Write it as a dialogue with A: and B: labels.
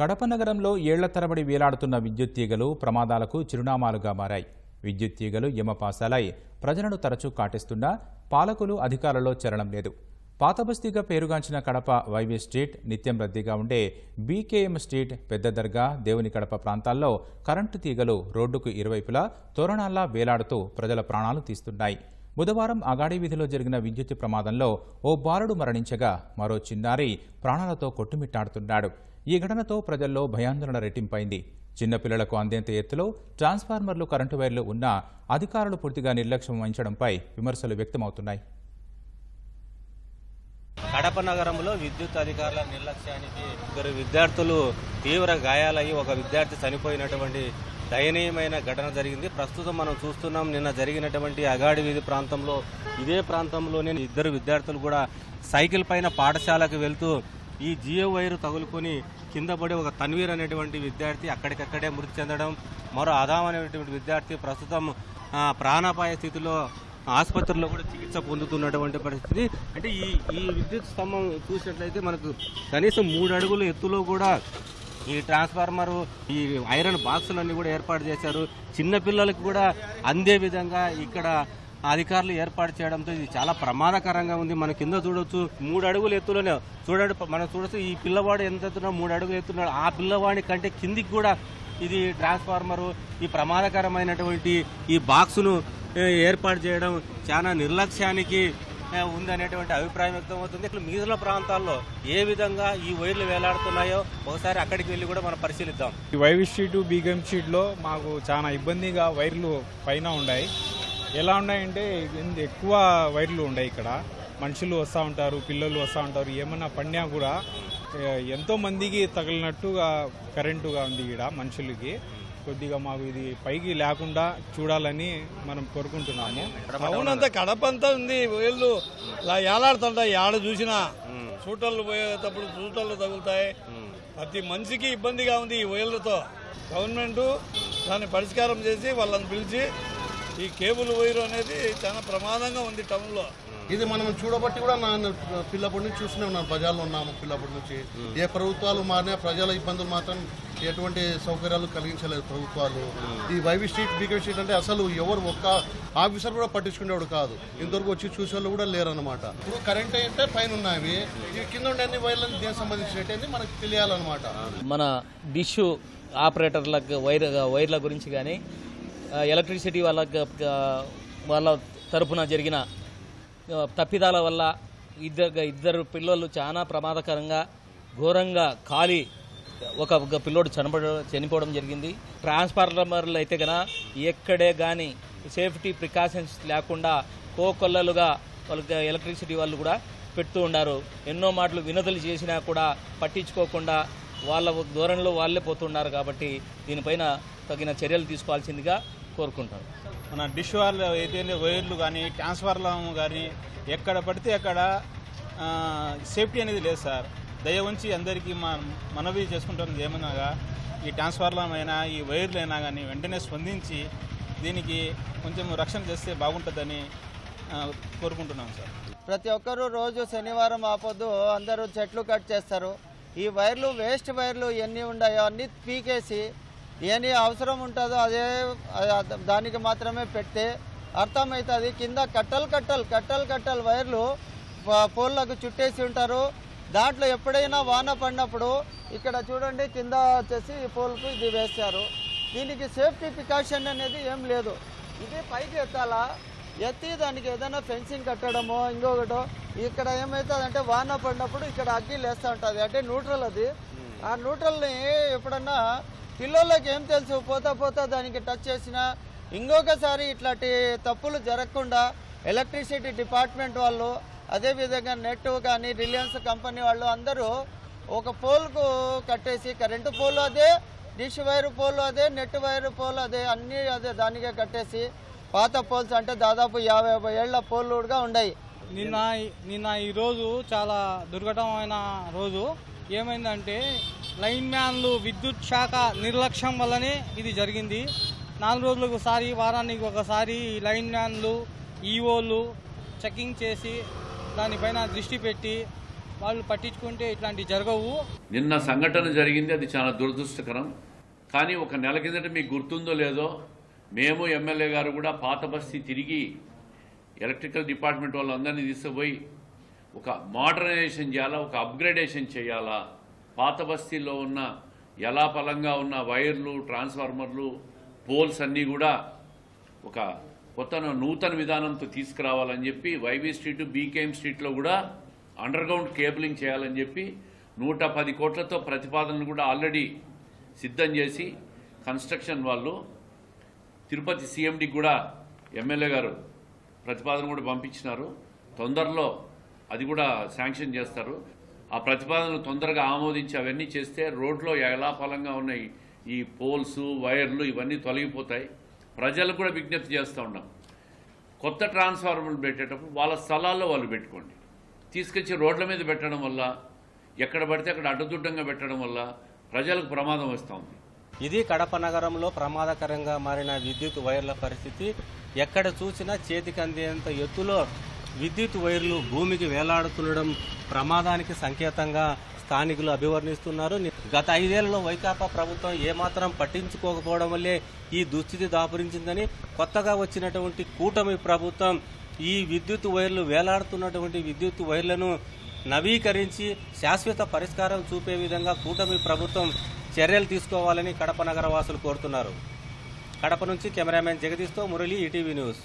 A: కడప నగరంలో ఏళ్ళ తరబడి వేలాడుతున్న విద్యుత్ తీగలు ప్రమాదాలకు చిరునామాలుగా మారాయి. విద్యుత్ తీగలు యమపాసాలై ప్రజలను తరచూ కాటేస్తున్నా పాలకులు అధికారంలో చరణం లేదు. పాతబస్తీగా పేరుగాంచిన కడప వైవే స్ట్రీట్ నిత్యం రద్దీగా ఉండే బీకేఎం స్ట్రీట్ పెద్ద దర్గా దేవుని కడప ప్రాంతాల్లో కరెంటు తీగలు రోడ్డుకు ఇరువైపులా తోరణాల్లా వేలాడుతూ ప్రజల ప్రాణాలు తీస్తున్నాయి. బుధవారం అగాడి వీధిలో జరిగిన విద్యుత్ ప్రమాదంలో ఓ బాలుడు మరణించగా మరో చిన్నారి ప్రాణాలతో కొట్టుమిట్టాడుతున్నాడు. ఈ ఘటనతో ప్రజల్లో భయాందోళన రెట్టింపైంది. చిన్నపిల్లలకు అందేంత ఎత్తులో ట్రాన్స్ఫార్మర్లు కరెంటు వైర్లు ఉన్నా అధికారులు పూర్తిగా నిర్లక్ష్యం వహించడంపై విమర్శలు వ్యక్తమవుతున్నాయి.
B: కడప నగరంలో విద్యుత్ అధికారుల నిర్లక్ష్యానికి ఇద్దరు విద్యార్థులు తీవ్ర గాయాలయ్యి ఒక విద్యార్థి చనిపోయినటువంటి దయనీయమైన ఘటన జరిగింది. ప్రస్తుతం మనం చూస్తున్నాం నిన్న జరిగినటువంటి అగాడి వీధి ప్రాంతంలో ఇదే ప్రాంతంలోనే ఇద్దరు విద్యార్థులు కూడా సైకిల్ పైన పాఠశాలకు వెళ్తూ ఈ జియో వైరు తగులుకొని కింద పడి ఒక తన్వీర్ అనేటువంటి విద్యార్థి అక్కడికక్కడే మృతి చెందడం మరో అదాం అనేటువంటి విద్యార్థి ప్రస్తుతం ప్రాణాపాయ స్థితిలో ఆసుపత్రిలో కూడా చికిత్స పొందుతున్నటువంటి పరిస్థితి. అంటే ఈ ఈ విద్యుత్ స్తంభం చూసినట్లయితే మనకు కనీసం మూడు అడుగుల ఎత్తులో కూడా ఈ ట్రాన్స్ఫార్మర్ ఈ ఐరన్ బాక్సులన్నీ కూడా ఏర్పాటు చేశారు. చిన్నపిల్లలకు కూడా అందే విధంగా ఇక్కడ అధికారులు ఏర్పాటు చేయడంతో ఇది చాలా ప్రమాదకరంగా ఉంది. మన కింద చూడొచ్చు మూడు అడుగులు ఎత్తులోనే చూడండి మనం చూడొచ్చు ఈ పిల్లవాడు ఎంత ఎత్తున్నా మూడు అడుగులు ఎత్తున్నాడు. ఆ పిల్లవాడి కంటే కిందికి కూడా ఇది ట్రాన్స్ఫార్మరు ఈ ప్రమాదకరమైనటువంటి ఈ బాక్సును ఏర్పాటు చేయడం చాలా నిర్లక్ష్యానికి ఉందనేటువంటి అభిప్రాయం వ్యక్తమవుతుంది. ఇక్కడ మిగిలిన ప్రాంతాల్లో ఏ విధంగా ఈ వైర్లు వేలాడుతున్నాయో ఒకసారి అక్కడికి వెళ్ళి కూడా మనం పరిశీలిద్దాం.
C: ఈ వైవి స్ట్రీట్ బీగం స్ట్రీట్లో మాకు చాలా ఇబ్బందిగా వైర్లు పైన ఉన్నాయి ఎలా ఉన్నాయంటే ఎక్కువ వైర్లు ఉన్నాయి ఇక్కడ. మనుషులు వస్తూ ఉంటారు పిల్లలు వస్తూ ఉంటారు. ఏమన్నా పడినా కూడా ఎంతో మందికి తగిలినట్టుగా కరెంటుగా ఉంది ఇక్కడ మనుషులకి. కొద్దిగా మాకు ఇది పైకి లేకుండా చూడాలని మనం కోరుకుంటున్నాము.
D: అవునంతా కడప అంతా ఉంది. వీళ్ళు ఇలా ఏలాడుతుంటాయి. ఆడ చూసినా చూటలు పోయేటప్పుడు చూటలు తగులుతాయి. ప్రతి మనిషికి ఇబ్బందిగా ఉంది ఈ వైర్లతో గవర్నమెంట్ దాన్ని పరిష్కారం చేసి వాళ్ళని పిలిచి ఈ కేబుల్ వైర్ అనేది చాలా ప్రమాదంగా ఉంది టౌన్లో.
E: ఇది మనం చూడబట్టి కూడా నా పిల్లప్పటి నుంచి చూస్తూనే ఉన్నాను ప్రజల్లో ఉన్నాము పిల్లప్పటి నుంచి. ఏ ప్రభుత్వాలు మారినా ప్రజల ఇబ్బందులు మాత్రం ఎటువంటి సౌకర్యాలు కలిగించలేదు ప్రభుత్వాలు. ఈ వైవి స్ట్రీట్ బీకే స్ట్రీట్ అంటే అసలు ఎవరు ఒక్క ఆఫీసర్ కూడా పట్టించుకునేవాడు కాదు. ఇంతవరకు వచ్చి చూసేవాళ్ళు కూడా లేరన్నమాట. ఇప్పుడు కరెంట్ అయితే పైన ఉన్నాయి ఈ కింద ఉండే అన్ని వైర్లను దేనికి సంబంధించినట్టు మనకు తెలియాలన్నమాట.
F: మన డిష్ ఆపరేటర్లకు వైర్ వైర్ల గురించి కానీ ఎలక్ట్రిసిటీ వాళ్ళ వాళ్ళ తరపున జరిగిన తప్పిదాల వల్ల ఇద్దరు ఇద్దరు పిల్లలు చాలా ప్రమాదకరంగా ఘోరంగా కాలి ఒక పిల్లోడు చనిపోవడం చనిపోవడం జరిగింది. ట్రాన్స్ఫార్మర్లు అయితే కనుక ఎక్కడే కానీ సేఫ్టీ ప్రికాషన్స్ లేకుండా కోకొల్లలుగా వాళ్ళకి ఎలక్ట్రిసిటీ వాళ్ళు కూడా పెడుతూ ఉన్నారు ఎన్నో మాటలు వినతులు చేసినా కూడా పట్టించుకోకుండా వాళ్ళ ధోరణిలో వాళ్ళే పోతున్నారు కాబట్టి దీనిపైన తగిన చర్యలు తీసుకోవాల్సిందిగా కోరుకుంటాను.
C: మన డిష్ వాళ్ళు ఏదైనా వైర్లు కానీ ట్రాన్స్ఫార్మర్ కానీ ఎక్కడ పడితే అక్కడ ఆ, సేఫ్టీ అనేది లేదు సార్. దయ ఉంచి అందరికీ మా మనవి చేసుకుంటున్నది ఏమనగా ఈ ట్రాన్స్ఫార్మర్ అయినా ఈ వైర్లు అయినా కానీ వెంటనే స్పందించి దీనికి కొంచెం రక్షణ చేస్తే బాగుంటుందని కోరుకుంటున్నాం సార్.
G: ప్రతి ఒక్కరూ రోజు శనివారం ఆపొద్దు అందరూ చెట్లు కట్ చేస్తారు. ఈ వైర్లు వేస్ట్ వైర్లు ఎన్ని ఉన్నాయో అన్ని పీకేసి ఏని అవసరం ఉంటుందో అదే దానికి మాత్రమే పెడితే అర్థమవుతుంది కింద కట్టలు కట్టలు కట్టలు కట్టలు వైర్లు పోల్లకు చుట్టేసి ఉంటారు. దాంట్లో ఎప్పుడైనా వాన పడినప్పుడు ఇక్కడ చూడండి కింద వచ్చేసి పోల్కు ఇది వేశారు. దీనికి సేఫ్టీ ప్రికాషన్ అనేది ఏం లేదు. ఇది పైకి ఎత్తాలా? ఎత్తి దానికి ఏదైనా ఫెన్సింగ్ కట్టడమో ఇంకొకటో ఇక్కడ ఏమవుతుందంటే వాన పడినప్పుడు ఇక్కడ అగ్గి లేస్తూ ఉంటుంది. అంటే న్యూట్రల్ అది. ఆ న్యూట్రల్ని ఎప్పుడన్నా పిల్లలకి ఏం తెలుసు? పోతా పోతా దానికి టచ్ చేసినా. ఇంకొకసారి ఇట్లాంటి తప్పులు జరగకుండా ఎలక్ట్రిసిటీ డిపార్ట్మెంట్ వాళ్ళు అదేవిధంగా నెట్ కానీ రిలయన్స్ కంపెనీ వాళ్ళు అందరూ ఒక పోల్కు కట్టేసి కరెంటు పోల్ అదే డిష్ వైర్ పోల్ అదే నెట్ వైర్ పోల్ అదే అన్నీ అదే దానికే కట్టేసి పాత పోల్స్ అంటే దాదాపు యాభై యాభై ఏళ్ళ పోల్లు కూడా ఉన్నాయి
H: నిన్న నిన్న ఈరోజు చాలా దుర్ఘటమైన రోజు. ఏమైందంటే లైన్ మ్యాన్లు విద్యుత్ శాఖ నిర్లక్ష్యం వల్లనే ఇది జరిగింది. నాలుగు రోజులకు ఒకసారి వారానికి ఒకసారి లైన్ మ్యాన్లు ఈఓలు చెకింగ్ చేసి దానిపైన దృష్టి పెట్టి వాళ్ళు పట్టించుకుంటే ఇట్లాంటివి జరగవు.
I: నిన్న సంఘటన జరిగింది అది చాలా దురదృష్టకరం. కానీ ఒక నెల కిందట మీకు గుర్తుందో లేదో మేము ఎమ్మెల్యే గారు కూడా పాత బస్తీ తిరిగి ఎలక్ట్రికల్ డిపార్ట్మెంట్ వాళ్ళందరినీ తీసుకుపోయి ఒక మోడర్నైజేషన్ చేయాలా ఒక అప్గ్రేడేషన్ చేయాలా పాత బస్తీలో ఉన్న ఎలా పలంగా ఉన్న వైర్లు ట్రాన్స్ఫార్మర్లు పోల్స్ అన్నీ కూడా ఒక కొత్త నూతన విధానంతో తీసుకురావాలని చెప్పి వైబీ స్ట్రీట్ బీకేఎం స్ట్రీట్లో కూడా అండర్ గ్రౌండ్ కేబులింగ్ చేయాలని చెప్పి నూట పది కోట్లతో ప్రతిపాదనలు కూడా ఆల్రెడీ సిద్ధం చేసి కన్స్ట్రక్షన్ వాళ్ళు తిరుపతి సీఎండికి కూడా ఎమ్మెల్యే గారు ప్రతిపాదన కూడా పంపించినారు. తొందరలో అది కూడా శాంక్షన్ చేస్తారు. ఆ ప్రతిపాదనలు తొందరగా ఆమోదించి అవన్నీ చేస్తే రోడ్లో ఎలా ఫలంగా ఉన్నాయి ఈ పోల్స్ వైర్లు ఇవన్నీ తొలగిపోతాయి. ప్రజలకు కూడా విజ్ఞప్తి చేస్తూ ఉన్నాం. కొత్త ట్రాన్స్ఫార్మర్లు పెట్టేటప్పుడు వాళ్ళ స్థలాల్లో వాళ్ళు పెట్టుకోండి. తీసుకొచ్చి రోడ్ల మీద పెట్టడం వల్ల ఎక్కడ పడితే అక్కడ అడ్డదుడ్డంగా పెట్టడం వల్ల ప్రజలకు ప్రమాదం వస్తూ ఉంది.
B: ఇది కడప నగరంలో ప్రమాదకరంగా మారిన విద్యుత్ వైర్ల పరిస్థితి ఎక్కడ చూసినా చేతికి అందేంత ఎత్తులో విద్యుత్ వైర్లు భూమికి వేలాడుతుండడం ప్రమాదానికి సంకేతంగా స్థానికులు అభివర్ణిస్తున్నారు. గత ఐదేళ్ళలో వైకాపా ప్రభుత్వం ఏమాత్రం పట్టించుకోకపోవడం వల్లే ఈ దుస్థితి దాపురించిందని కొత్తగా వచ్చినటువంటి కూటమి ప్రభుత్వం ఈ విద్యుత్ వైర్లు వేలాడుతున్నటువంటి విద్యుత్ వైర్లను నవీకరించి శాశ్వత పరిష్కారం చూపే విధంగా కూటమి ప్రభుత్వం చర్యలు తీసుకోవాలని కడప నగర వాసులు కోరుతున్నారు. కడప నుంచి కెమెరామెన్ జగదీష్తో మురళి ఈటీవీ న్యూస్.